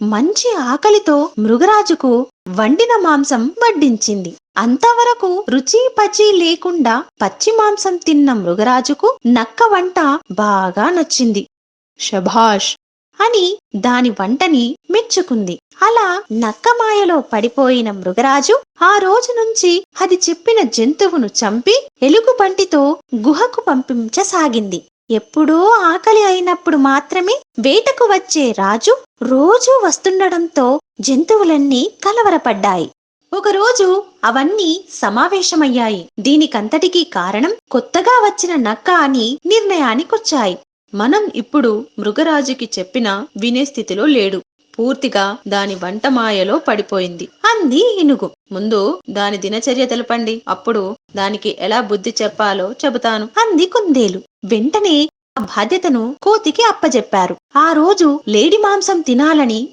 మంచి ఆకలితో మృగరాజుకు వండిన మాంసం వడ్డించింది. అంతవరకు రుచి పచి లేకుండా పచ్చి మాంసం తిన్న మృగరాజుకు నక్క వంట బాగా నచ్చింది. శభాష్! అని దాని వంటని మెచ్చుకుంది. అలా నక్కమాయలో పడిపోయిన మృగరాజు ఆ రోజు నుంచి అది చెప్పిన జంతువును చంపి ఎలుగుబంటితో గుహకు పంపించసాగింది. ఎప్పుడో ఆకలి అయినప్పుడు మాత్రమే వేటకు వచ్చే రాజు రోజూ వస్తుండడంతో జంతువులన్నీ కలవరపడ్డాయి. ఒకరోజు అవన్నీ సమావేశమయ్యాయి. దీనికంతటికీ కారణం కొత్తగా వచ్చిన నక్క అని నిర్ణయానికొచ్చాయి. మనం ఇప్పుడు మృగరాజుకి చెప్పినా వినే స్థితిలో లేడు. పూర్తిగా దాని వంట మాయలో పడిపోయింది. అంది ఇనుగు. ముందు దాని దినచర్య తెలపండి. అప్పుడు దానికి ఎలా బుద్ధి చెప్పాలో చెబుతాను. అంది కుందేలు. వెంటనే ఆ బాధ్యతను కోతికి అప్పజెప్పారు. ఆ రోజు లేడి మాంసం తినాలని